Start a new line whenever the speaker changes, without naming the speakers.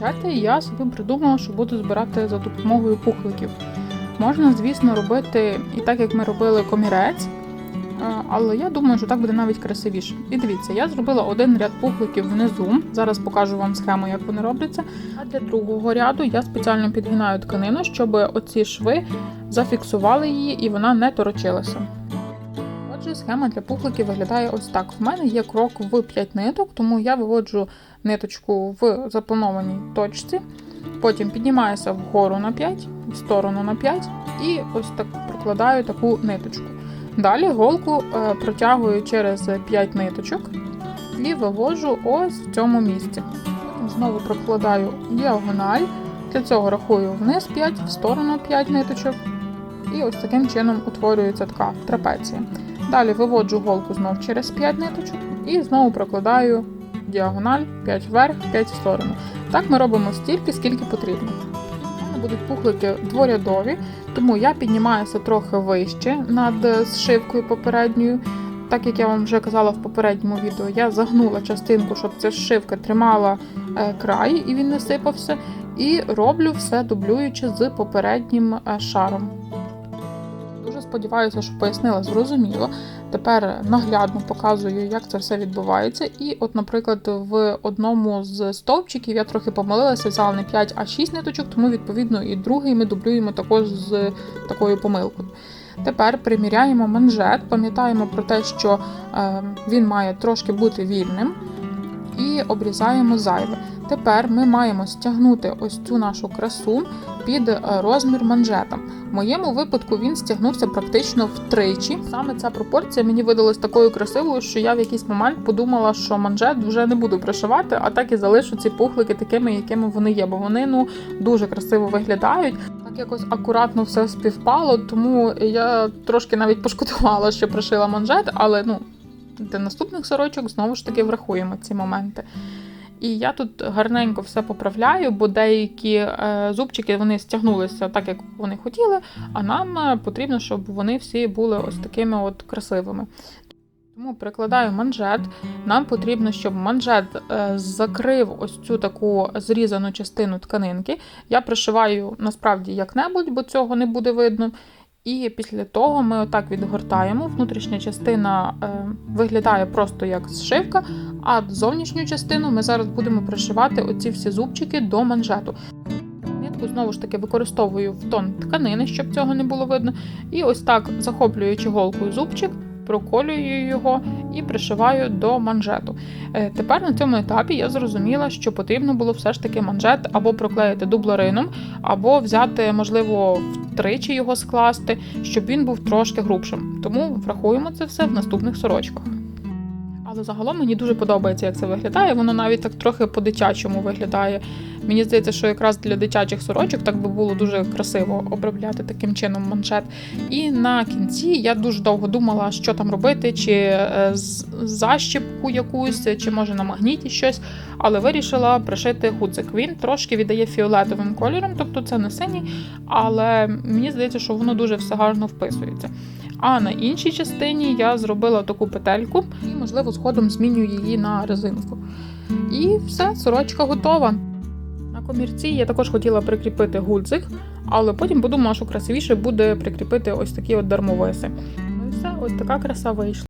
манжети, я собі придумала, що буду збирати за допомогою пухликів. Можна, звісно, робити і так, як ми робили комірець, е, але я думаю, що так буде навіть красивіше. І дивіться, я зробила один ряд пухликів внизу. Зараз покажу вам схему, як вони робляться. А для другого ряду я спеціально підгинаю тканину, щоб оці шви зафіксували її і вона не торочилася. Отже, схема для пухликів виглядає ось так. В мене є крок в 5 ниток, тому я виводжу ниточку в запланованій точці, потім піднімаюся вгору на 5, в сторону на 5 і ось так прокладаю таку ниточку. Далі голку е, протягую через 5 ниточок і вивожу ось в цьому місці. Знову прокладаю діагональ. Для цього рахую вниз 5, в сторону 5 ниточок. І ось таким чином утворюється така трапеція. Далі виводжу голку знов через 5 ниточок і знову прокладаю діагональ 5 вверх, 5 в сторону. Так ми робимо стільки, скільки потрібно. У мене будуть пухлики дворядові, тому я піднімаюся трохи вище над зшивкою попередньою. Так як я вам вже казала в попередньому відео, я загнула частинку, щоб ця зшивка тримала е, край і він не сипався. І роблю все дублюючи з попереднім е, шаром. Дуже сподіваюся, що пояснила зрозуміло. Тепер наглядно показую, як це все відбувається. І, от, наприклад, в одному з стовпчиків я трохи помилилася, взяла не 5, а 6 ниточок, тому відповідно і другий ми дублюємо також з такою помилкою. Тепер приміряємо манжет, пам'ятаємо про те, що е, він має трошки бути вільним, і обрізаємо зайве. Тепер ми маємо стягнути ось цю нашу красу під е, розмір манжета. В моєму випадку він стягнувся практично втричі. Саме ця пропорція мені видалась такою красивою, що я в якийсь момент подумала, що манжет вже не буду пришивати, а так і залишу ці пухлики такими, якими вони є, бо вони ну дуже красиво виглядають. Так якось акуратно все співпало, тому я трошки навіть пошкодувала, що пришила манжет, але ну для наступних сорочок знову ж таки врахуємо ці моменти. І я тут гарненько все поправляю, бо деякі е, зубчики вони стягнулися так, як вони хотіли, а нам е, потрібно, щоб вони всі були ось такими от красивими. Тому прикладаю манжет. Нам потрібно, щоб манжет е, закрив ось цю таку зрізану частину тканинки. Я пришиваю насправді як-небудь, бо цього не буде видно. І після того ми отак відгортаємо. Внутрішня частина е, виглядає просто як зшивка, а зовнішню частину ми зараз будемо пришивати оці всі зубчики до манжету. Нитку знову ж таки використовую в тон тканини, щоб цього не було видно. І ось так, захоплюючи голкою зубчик, проколюю його і пришиваю до манжету. Е, Тепер на цьому етапі я зрозуміла, що потрібно було все ж таки манжет або проклеїти дублерином, або взяти, можливо, втричі його скласти, щоб він був трошки грубшим. Тому врахуємо це все в наступних сорочках. Але загалом мені дуже подобається, як це виглядає. Воно навіть так трохи по-дитячому виглядає. Мені здається, що якраз для дитячих сорочок так би було дуже красиво обробляти таким чином маншет. І на кінці я дуже довго думала, що там робити, чи е, защіпку якусь, чи може на магніті щось. Але вирішила пришити гудзик. Він трошки віддає фіолетовим кольором, тобто це не синій, але мені здається, що воно дуже все гарно вписується. А на іншій частині я зробила таку петельку і, можливо, згодом зміню її на резинку. І все, сорочка готова. На комірці я також хотіла прикріпити гудзик, але потім подумала, що красивіше буде прикріпити ось такі от дармовиси. Ну і все, ось така краса вийшла.